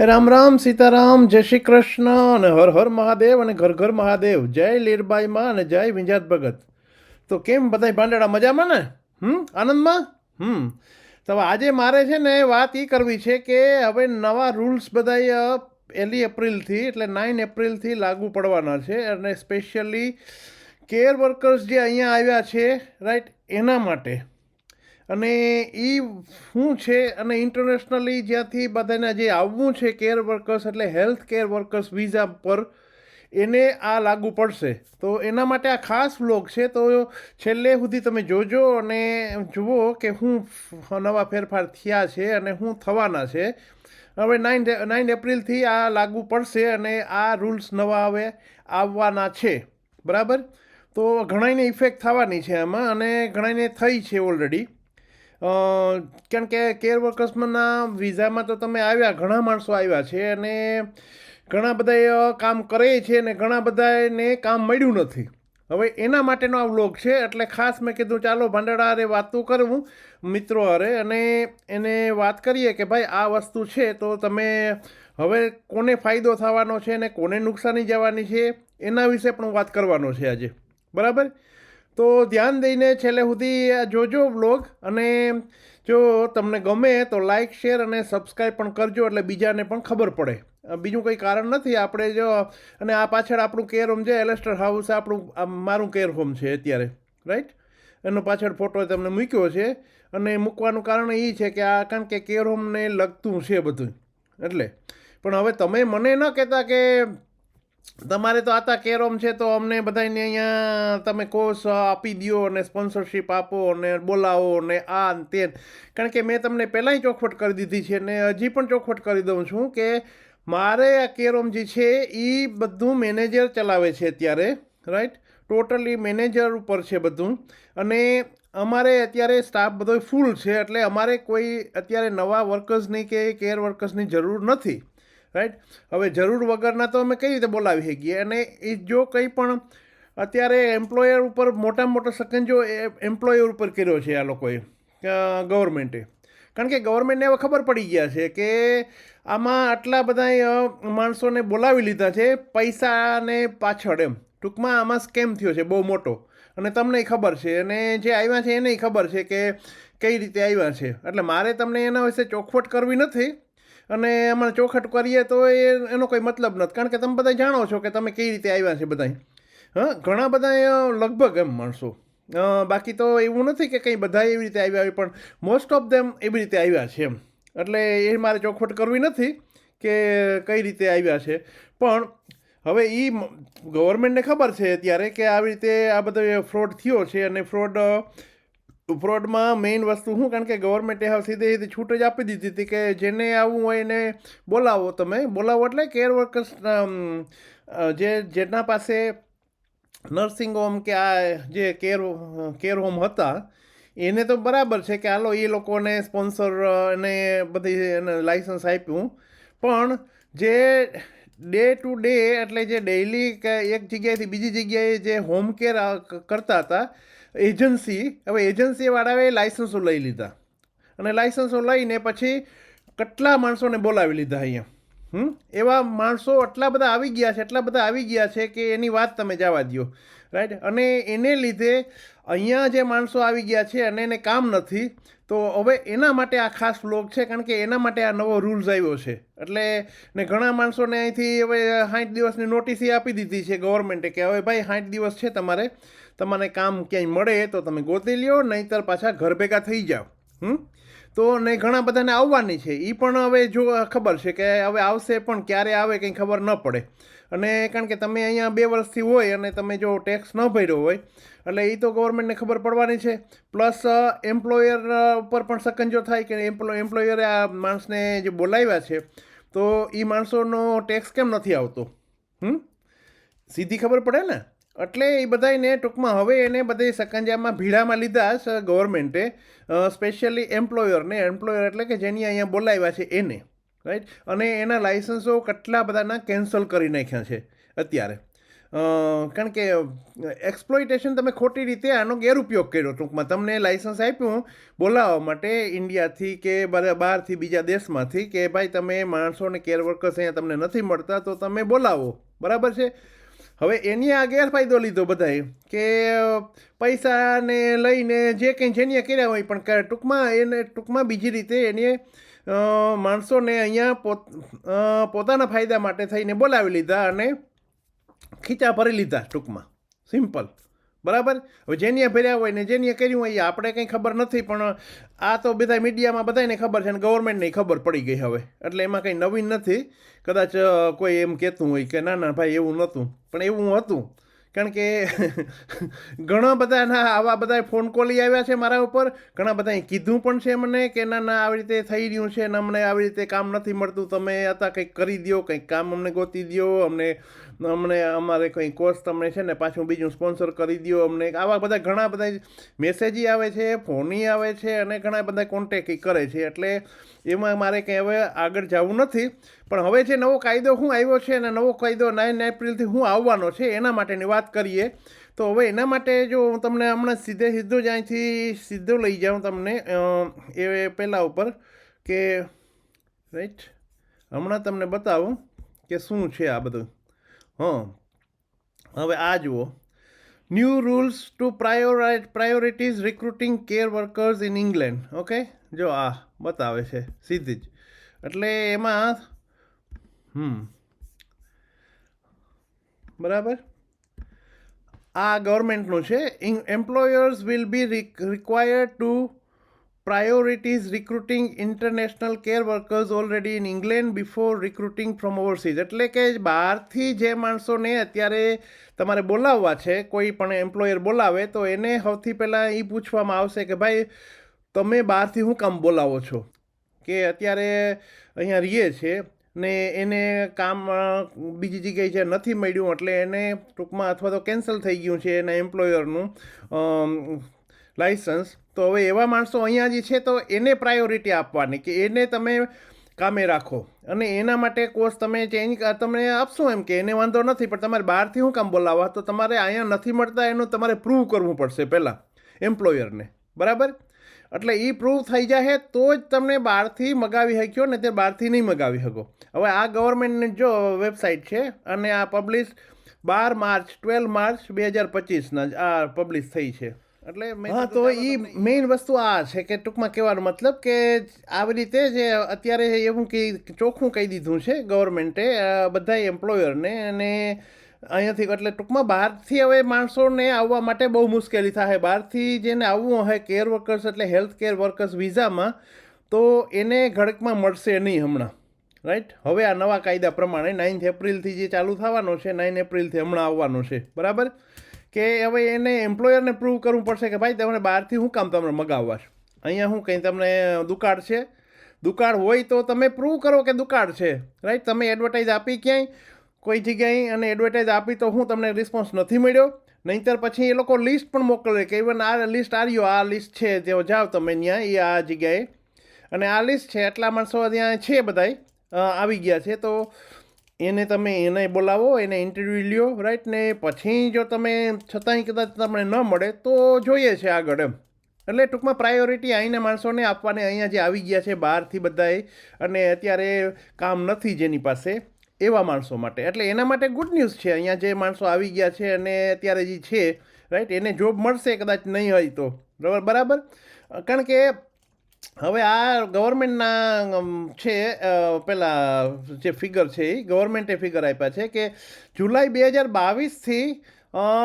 રામ રામ સીતારામ જય શ્રી કૃષ્ણ અને હર હર મહાદેવ અને ઘર ઘર મહાદેવ. જય લીરબાઈમાં અને જય વિંજાત ભગત. તો કેમ બધાય ભાંડેડા મજામાં ને? હમ? આનંદમાં? હમ. તો આજે મારે છે ને વાત એ કરવી છે કે હવે નવા રૂલ્સ બધાય અ, પહેલી એપ્રિલથી એટલે નાઇન એપ્રિલથી લાગુ પડવાના છે અને સ્પેશિયલી કેર વર્કર્સ જે અહીંયા આવ્યા છે રાઈટ એના માટે. અને એ શું છે? અને ઇન્ટરનેશનલી જ્યાંથી બધાને જે આવવું છે કેર વર્કર્સ એટલે હેલ્થ કેર વર્કર્સ વિઝા પર, એને આ લાગુ પડશે. તો એના માટે આ ખાસ વ્લોગ છે. તો છેલ્લે સુધી તમે જોજો અને જુઓ કે હું નવા ફેરફાર થયા છે અને હું થવાના છે. હવે નાઇન નાઇન એપ્રિલથી આ લાગુ પડશે અને આ રૂલ્સ નવા હવે આવવાના છે. બરાબર? તો ઘણાઈને ઇફેક્ટ થવાની છે આમાં અને ઘણાઈને થઈ છે ઓલરેડી કારણ કે કેર વર્કર્સમાંના વિઝામાં તો તમે આવ્યા, ઘણા માણસો આવ્યા છે અને ઘણા બધા કામ કરે છે અને ઘણા બધાને કામ મળ્યું નથી. હવે એના માટેનો આ વ્લોગ છે, એટલે ખાસ મેં કીધું, ચાલો ભાંડડા હારે વાતું કરવું મિત્રો હારે, અને એને વાત કરીએ કે ભાઈ આ વસ્તુ છે, તો તમે હવે કોને ફાયદો થવાનો છે અને કોને નુકસાની જવાની છે, એના વિશે પણ વાત કરવાનો છે આજે. બરાબર? તો ધ્યાન દઈને છેલ્લે સુધી જોજો વ્લોગ અને જો તમને ગમે તો લાઇક શેર અને સબસ્ક્રાઈબ પણ કરજો એટલે બીજાને પણ ખબર પડે. બીજું કંઈ કારણ નથી, આપણે જો અને આ પાછળ આપણું કેર હોમ છે, એલેસ્ટર હાઉસ, આપણું મારું કેર હોમ છે અત્યારે રાઈટ એનો પાછળ ફોટો તમને મૂક્યો છે અને મૂકવાનું કારણ એ છે કે આ, કારણ કે કેર હોમને લગતું છે બધું, એટલે. પણ હવે તમે મને ન કહેતા કે તમારે તો આતા કેરોમ છે તો અમને બધાને અહીંયા તમે કોર્સ આપી દો અને સ્પોન્સરશિપ આપો અને બોલાવો ને આ ને તે કારણ કે મેં તમને પહેલાંય ચોખવટ કરી દીધી છે ને હજી પણ ચોખવટ કરી દઉં છું કે મારે આ કેરોમ જે છે એ બધું મેનેજર ચલાવે છે અત્યારે રાઈટ ટોટલી મેનેજર ઉપર છે બધું. અને અમારે અત્યારે સ્ટાફ બધો ફૂલ છે એટલે અમારે કોઈ અત્યારે નવા વર્કર્સની કે કેર વર્કર્સની જરૂર નથી. રાઈટ હવે જરૂર વગરના તો અમે કઈ રીતે બોલાવી શકીએ? અને એ જો કંઈ પણ અત્યારે એમ્પ્લોયર ઉપર મોટા મોટો સકંજો એમ્પ્લોયર ઉપર કર્યો છે આ લોકોએ ગવર્મેન્ટે કારણ કે ગવર્મેન્ટને હવે ખબર પડી ગયા છે કે આમાં આટલા બધા માણસોને બોલાવી લીધા છે પૈસાને પાછળ એમ. ટૂંકમાં આમાં સ્કેમ થયો છે, બહુ મોટો. અને તમને ખબર છે. અને જે આવ્યા છે એને ખબર છે કે કઈ રીતે આવ્યા છે. એટલે મારે તમને એના વિશે ચોખવટ કરવી નથી. અને એમાં ચોખટ કરીએ તો એ એનો કોઈ મતલબ નથી. કારણ કે તમે બધા જાણો છો કે તમે કઈ રીતે આવ્યા છે બધા હા? ઘણા બધા લગભગ એમ માણસો. બાકી તો એવું નથી કે કંઈ બધા એવી રીતે આવ્યા હોય, પણ મોસ્ટ ઓફ ધેમ એવી રીતે આવ્યા છે એમ. એટલે એ મારે ચોખવટ કરવી નથી કે કઈ રીતે આવ્યા છે. પણ હવે એ ગવર્મેન્ટને ખબર છે અત્યારે કે આવી રીતે આ બધો ફ્રોડ થયો છે અને ફ્રોડ ફ્રોડમાં મેઇન વસ્તુ શું? કારણ કે ગવર્મેન્ટે હવે સીધી સીધી છૂટ જ આપી દીધી હતી કે જેને આવવું હોય એને બોલાવો તમે. બોલાવો એટલે કેર વર્કર્સ જે, જેના પાસે નર્સિંગ હોમ કે આ જે કેર કેર હોમ હતા, એને તો બરાબર છે કે હાલો એ લોકોને સ્પોન્સર અને બધી એને લાઇસન્સ આપ્યું. પણ જે ડે ટુ ડે એટલે જે ડેઇલી એક જગ્યાએથી બીજી જગ્યાએ જે હોમ કેર કરતા હતા એજન્સી, હવે એજન્સીવાળાએ લાઇસન્સો લઈ લીધા. અને લાઇસન્સો લઈને પછી કેટલા માણસોને બોલાવી લીધા અહીંયા? હમ? એવા માણસો આટલા બધા આવી ગયા છે, એટલા બધા આવી ગયા છે કે એની વાત તમે જવા દો રાઈટ અને એને લીધે અહીંયા જે માણસો આવી ગયા છે અને એને કામ નથી, તો હવે એના માટે આ ખાસ વ્લોગ છે, કારણ કે એના માટે આ નવો રૂલ્સ આવ્યો છે. એટલે ને ઘણા માણસોને અહીંથી હવે સાઠ દિવસની નોટિસ આપી દીધી છે ગવર્મેન્ટે કે હવે ભાઈ સાઠ દિવસ છે તમારે તમારે કામ ક્યાંય મળે તો તમે ગોતી લ્યો, નહીંતર પાછા ઘર ભેગા થઈ જાઓ. હમ? તો ને ઘણા બધાને આવવાની છે. એ પણ હવે જો ખબર છે કે હવે આવશે પણ ક્યારે આવે કંઈ ખબર ન પડે. અને કારણ કે તમે અહીંયા બે વર્ષથી હોય અને તમે જો ટેક્સ ન ભર્યો હોય, એટલે એ તો ગવર્મેન્ટને ખબર પડવાની છે. પ્લસ એમ્પ્લોયર ઉપર પણ સકંજો થાય કે એમ્પ્લો એમ્પ્લોયરે આ માણસને જે બોલાવ્યા છે, તો એ માણસોનો ટેક્સ કેમ નથી આવતો? હમ? સીધી ખબર પડે ને? એટલે એ બધાને ટૂંકમાં હવે એને બધી સકંજામાં ભીડામાં લીધા ગવર્મેન્ટે સ્પેશિયલી એમ્પ્લોયરને. એમ્પ્લોયર એટલે કે જેની અહીંયા બોલાવ્યા છે એને, રાઈટ? અને એના લાઇસન્સો કેટલા બધાના કેન્સલ કરી નાખ્યા છે અત્યારે. કારણ કે એક્સપ્લોઇટેશન તમે ખોટી રીતે આનો ગેરઉપયોગ કર્યો ટૂંકમાં. તમને લાઇસન્સ આપ્યું બોલાવવા માટે ઇન્ડિયાથી કે બહારથી બીજા દેશમાંથી કે ભાઈ તમે માણસોને કેર વર્કર્સ અહીંયા તમને નથી મળતા તો તમે બોલાવો. બરાબર છે? હવે એની આ ગેરફાયદો લીધો બધાએ કે પૈસાને લઈને જે કંઈ જેની કર્યા હોય, પણ ટૂંકમાં એને, ટૂંકમાં બીજી રીતે એને માણસોને અહીંયા પોત પોતાના ફાયદા માટે થઈને બોલાવી લીધા અને ખીચા ભરી લીધા ટૂંકમાં. સિમ્પલ. બરાબર? હવે જેનીએ ભર્યા હોય ને જેનીએ કર્યું હોય એ આપણે કંઈ ખબર નથી, પણ આ તો બધા મીડિયામાં બધાને ખબર છે અને ગવર્મેન્ટને ખબર પડી ગઈ હવે. એટલે એમાં કંઈ નવીન નથી. કદાચ કોઈ એમ કહેતું હોય કે ના ના, ભાઈ એવું નહોતું. પણ એવું હતું. કારણ કે ઘણા બધાના આવા બધા ફોન કોલ આવ્યા છે મારા ઉપર. ઘણા બધાએ કીધું પણ છે મને કે ના ના, આવી રીતે થઈ રહ્યું છે ને અમને આવી રીતે કામ નથી મળતું. તમે હતા કંઈક કરી દો કંઈક કામ અમને ગોતી દો અમને અમને અમારે કંઈ કોર્સ તમને છે ને પાછું બીજું સ્પોન્સર કરી દો અમને આવા બધા ઘણા બધા મેસેજી આવે છે ફોની આવે છે અને ઘણા બધા કોન્ટેક કરે છે. એટલે એમાં મારે કંઈ હવે આગળ જવું નથી. પણ હવે જે નવો કાયદો હું આવ્યો છે અને નવો કાયદો નાઇન એપ્રિલથી હું આવવાનો છે, એના માટેની વાત કરીએ, તો હવે એના માટે જો હું તમને હમણાં સીધે સીધો જ અહીંથી સીધો લઈ જાઉં તમને એ પહેલાં ઉપર કે રાઈટ હમણાં તમને બતાવું કે શું છે આ બધું. હં, હવે આ જુઓ. New rules to prioritise prioritise recruiting care workers in England okay જો આ બતાવે છે, સીધી જ. એટલે એમાં, હમ, બરાબર? આ ગવર્મેન્ટનું છે. Employers will be required to prioritise recruiting international care workers already in England before recruiting from overseas. એટલે કે બહારથી જે માણસોને અત્યારે તમારે બોલાવવા છે, કોઈ પણ એમ્પ્લોયર બોલાવે, તો એને સૌથી પહેલાં એ પૂછવામાં આવશે કે ભાઈ, તમે બહારથી હું કામ બોલાવો છો? કે અત્યારે અહીંયા રહીએ છે. ને એને કામ બીજી જગ્યાએ જે નથી મળ્યું, એટલે એને ટૂંકમાં અથવા તો કેન્સલ થઈ ગયું છે એના એમ્પ્લોયરનું લાઇસન્સ તો હવે એવા માણસો અહીંયા જે છે તો એને પ્રાયોરિટી આપવાની કે એને તમે કામે રાખો. અને એના માટે કોર્સ તમે ચેન્જ તમને આપશો એમ કે એને વાંધો નથી, પણ તમારે બહારથી શું કામ બોલાવવા? તો તમારે અહીંયા નથી મળતા, એનું તમારે પ્રૂવ કરવું પડશે પહેલાં એમ્પ્લોયરને બરાબર? એટલે એ પ્રૂવ થઈ જાય તો જ તમને બહારથી મગાવી શક્યો ને તે બહારથી નહીં મગાવી શકો હવે આ ગવર્મેન્ટની જો વેબસાઇટ છે અને આ પબ્લિશ બાર માર્ચ ટ્વેલ્વ માર્ચ બે હજાર પચીસના જ આ પબ્લિશ થઈ છે. એટલે હા તો એ મેઇન વસ્તુ આ છે કે ટૂંકમાં કહેવાનો મતલબ કે આવી રીતે જે અત્યારે એવું કે ચોખ્ખું કહી દીધું છે ગવર્મેન્ટે બધા એમ્પ્લોયરને અને અહીંયાથી એટલે ટૂંકમાં બહારથી હવે માણસોને આવવા માટે બહુ મુશ્કેલી થાય. બહારથી જેને આવવું હોય કેર વર્કર્સ એટલે હેલ્થ કેર વર્કર્સ વિઝામાં, તો એને ઘડકમાં મળશે નહીં હમણાં. રાઈટ હવે આ નવા કાયદા પ્રમાણે નાઇન્થ એપ્રિલથી જે ચાલુ થવાનો છે નાઇન એપ્રિલથી હમણાં આવવાનું છે. બરાબર? કે હવે એને એમ્પ્લોયરને પ્રૂવ કરવું પડશે કે ભાઈ તમને બહારથી શું કામ તમને મગાવવા છે? અહીંયા હું કંઈ તમને દુકાળ છે? દુકાળ હોય તો તમે પ્રૂવ કરો કે દુકાળ છે. રાઈટ તમે એડવર્ટાઇઝ આપી ક્યાંય કોઈ જગ્યાએ અને એડવર્ટાઇઝ આપી તો હું તમને રિસ્પોન્સ નથી મળ્યો. નહીંતર પછી એ લોકો લિસ્ટ પણ મોકલે કે ઇવન આ લિસ્ટ આવ્યો આ લિસ્ટ છે જે જાઓ તમે ત્યાં એ આ જગ્યાએ. અને આ લિસ્ટ છે, એટલા માણસો ત્યાં છે બધાય આવી ગયા છે. તો એને તમે એને બોલાવો, એને ઇન્ટરવ્યૂ લ્યો રાઈટ ને પછી જો તમે છતાંય કદાચ તમને ન મળે, તો જોઈએ છે આગળ એમ. એટલે ટૂંકમાં પ્રાયોરિટી અહીંના માણસોને આપવાને અહીંયા જે આવી ગયા છે બહારથી બધાએ અને અત્યારે કામ નથી જેની પાસે. એવા માણસો માટે. એટલે એના માટે ગુડ ન્યૂઝ છે. અહીંયા જે માણસો આવી ગયા છે અને અત્યારે જે છે રાઈટ એને જોબ મળશે કદાચ નહીં હોય તો. બરાબર બરાબર? કારણ કે હવે આ ગવર્મેન્ટના છે પેલા જે ફિગર છે એ ગવર્મેન્ટે ફિગર આપ્યા છે કે જુલાઈ બે હજાર બાવીસથી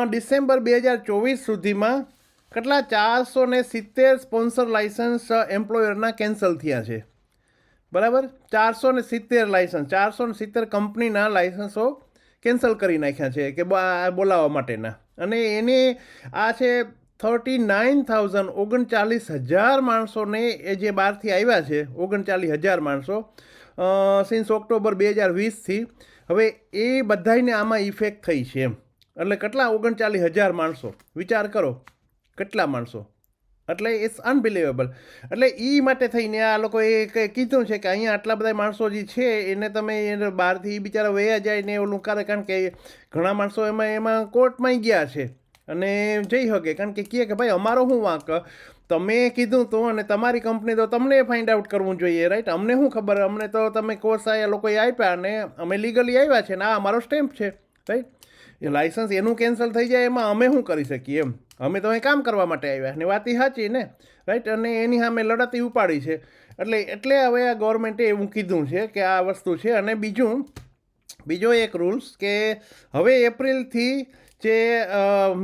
ડિસેમ્બર બે હજાર ચોવીસ સુધીમાં કેટલા ચારસો ને સિત્તેર સ્પોન્સર લાઇસન્સ એમ્પ્લોયરના કેન્સલ થયા છે. બરાબર? ચારસો ને સિત્તેર લાઇસન્સ ચારસો ને સિત્તેર કંપનીના લાઇસન્સો કેન્સલ કરી નાખ્યા છે કે બોલાવવા માટેના. અને એને આ છે થર્ટી નાઇન થાઉઝન્ડ ઓગણચાલીસ હજાર માણસોને એ જે બહારથી આવ્યા છે, ઓગણચાલીસ હજાર માણસો સિન્સ ઓક્ટોબર બે હજાર વીસથી હવે એ બધાયને આમાં ઇફેક્ટ થઈ છે એમ. એટલે કેટલા? ઓગણચાલીસ હજાર માણસો. વિચાર કરો, કેટલા માણસો? એટલે ઇટ્સ અનબિલિવેબલ એટલે એ માટે થઈને આ લોકોએ કીધું છે કે અહીંયા આટલા બધા માણસો જે છે, એને તમે બહારથી બિચારા વયા જાય ને એવું કરે કારણ કે ઘણા માણસો એમાં એમાં કોર્ટમાં ગયા છે. અને જઈ શકે કારણ કે કહે કે ભાઈ, અમારો શું વાંક? તમે કીધું તો અને તમારી કંપની તો તમને ફાઇન્ડ આઉટ કરવું જોઈએ રાઈટ અમને શું ખબર? અમને તો તમે કોર્સ આ લોકોએ આપ્યા અને અમે લીગલી આવ્યા છે ને આ અમારો સ્ટેમ્પ છે રાઈટ એ લાઇસન્સ એનું કેન્સલ થઈ જાય એમાં અમે શું કરી શકીએ એમ? અમે તો અહીં કામ કરવા માટે આવ્યા. ને વાત એ સાચી ને? રાઈટ અને એની સામે લડત ઉપાડી છે. એટલે એટલે હવે આ ગવર્મેન્ટે એવું કીધું છે કે આ વસ્તુ છે. અને બીજું, બીજો એક રૂલ્સ કે હવે એપ્રિલથી જે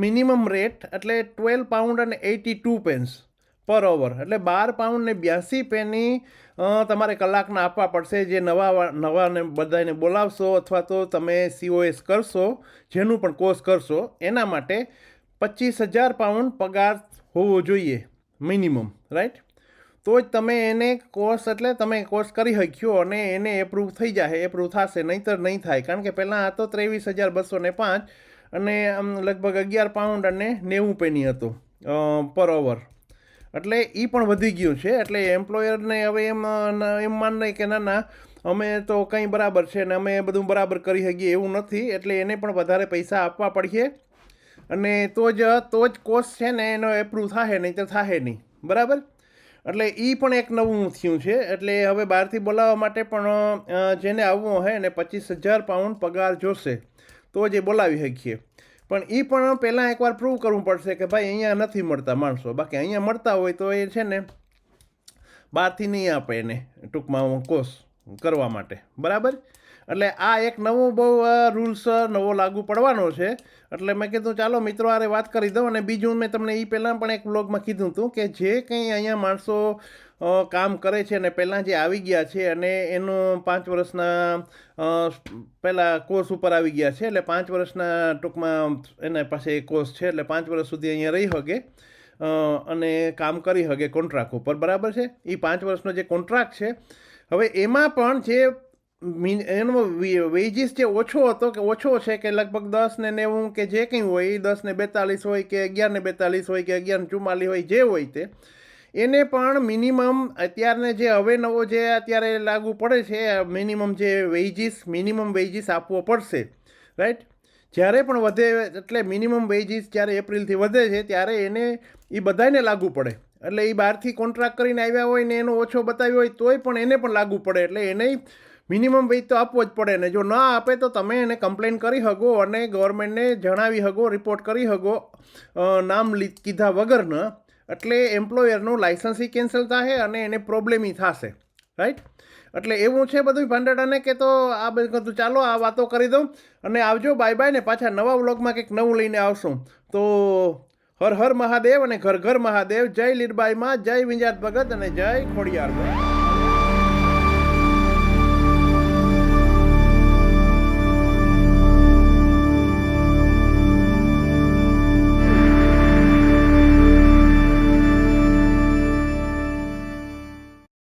મિનિમમ રેટ એટલે ટ્વેલ્વ પાઉન્ડ અને eighty two pence per hour એટલે બાર પાઉન્ડ ને બ્યાસી પેની તમારે કલાકના આપવા પડશે. જે નવા નવાને બધાને બોલાવશો અથવા તો તમે સીઓએસ કરશો, જેનું પણ કોર્સ કરશો, એના માટે પચીસ હજાર પાઉન્ડ પગાર હોવો જોઈએ મિનિમમ રાઈટ તો જ તમે એને કોર્સ એટલે તમે કોર્સ કરી શક્યો અને એને એપ્રૂવ થઈ જાય એપ્રૂવ થશે, નહીંતર નહીં થાય. કારણ કે પહેલાં હતો ત્રેવીસ હજાર બસો ને પાંચ અને આમ લગભગ અગિયાર પાઉન્ડ અને નેવું પેની હતો પર ઓવર એટલે એ પણ વધી ગયું છે. એટલે એમ્પ્લોયરને હવે એમ એમ માન નહીં કે ના ના, અમે તો કંઈ બરાબર છે ને અમે બધું બરાબર કરી શકીએ એવું નથી. એટલે એને પણ વધારે પૈસા આપવા પડશે. અને તો જ તો જ કોર્સ છે ને એનો એપ્રુવ થાય નહીં તો થાય નહીં. બરાબર? એટલે એ પણ એક નવું થયું છે. એટલે હવે બહારથી બોલાવવા માટે પણ જેને આવવું હોય ને પચીસ હજાર પાઉન્ડ પગાર જોશે, તો જ એ બોલાવી શકીએ. પણ એ પણ પહેલાં એકવાર પ્રૂવ કરવું પડશે કે ભાઈ અહીંયા નથી મળતા માણસો. બાકી અહીંયા મળતા હોય તો એ છે ને બહારથી નહીં આપે એને ટૂંકમાં કોર્સ કરવા માટે. બરાબર? એટલે આ એક નવો બહુ રૂલ્સ નવો લાગુ પડવાનો છે. એટલે મેં કીધું, ચાલો મિત્રો, આરે વાત કરી દઉં અને બીજું મેં તમને એ પહેલાં પણ એક બ્લોગમાં કીધું હતું કે જે કંઈ અહીંયા માણસો કામ કરે છે અને પહેલાં જે આવી ગયા છે અને એનું પાંચ વર્ષના પહેલાં કોર્સ ઉપર આવી ગયા છે. એટલે પાંચ વર્ષના ટૂંકમાં એના પાસે કોર્સ છે. એટલે પાંચ વર્ષ સુધી અહીંયા રહી શકે અને કામ કરી શકે કોન્ટ્રાક્ટ ઉપર. બરાબર છે? એ પાંચ વર્ષનો જે કોન્ટ્રાક્ટ છે. હવે એમાં પણ જે એનો વેજીસ જે ઓછો હતો કે ઓછો છે કે લગભગ દસ ને નેવું કે જે કંઈ હોય એ દસ ને બેતાલીસ હોય કે અગિયાર ને બેતાલીસ હોય કે અગિયાર ને ચુમ્માલીસ હોય, જે હોય તે એને પણ મિનિમમ અત્યારને જે હવે નવો જે અત્યારે લાગુ પડે છે મિનિમમ જે વેજીસ મિનિમમ વેજીસ આપવો પડશે રાઈટ જ્યારે પણ વધે, એટલે મિનિમમ વેજીસ જ્યારે એપ્રિલથી વધે છે, ત્યારે એને એ બધાને લાગુ પડે. એટલે એ બહારથી કોન્ટ્રાક્ટ કરીને આવ્યા હોય ને એનો ઓછો બતાવ્યો હોય તોય પણ એને પણ લાગુ પડે. એટલે એને મિનિમમ વેજ તો આપવો જ પડે ને. જો ના આપે તો તમે એને કમ્પ્લેન કરી શકો અને ગવર્મેન્ટને જણાવી શકો રિપોર્ટ કરી શકો નામ લી- કીધા વગરના. એટલે એમ્પ્લોયરનું લાઇસન્સી કેન્સલ થશે અને એને પ્રોબ્લેમ થશે. રાઈટ એટલે એવું છે બધું ભાંડાડાને કે તો આ બધું ચાલો આ વાતો કરી દઉં અને આવજો બાય બાય ને પાછા નવા વ્લોગમાં કંઈક નવું લઈને આવશું. તો હર હર મહાદેવ અને ઘર ઘર મહાદેવ, જય લીરબાઈમાં, જય વિંજાત ભગત અને જય ખોડિયાર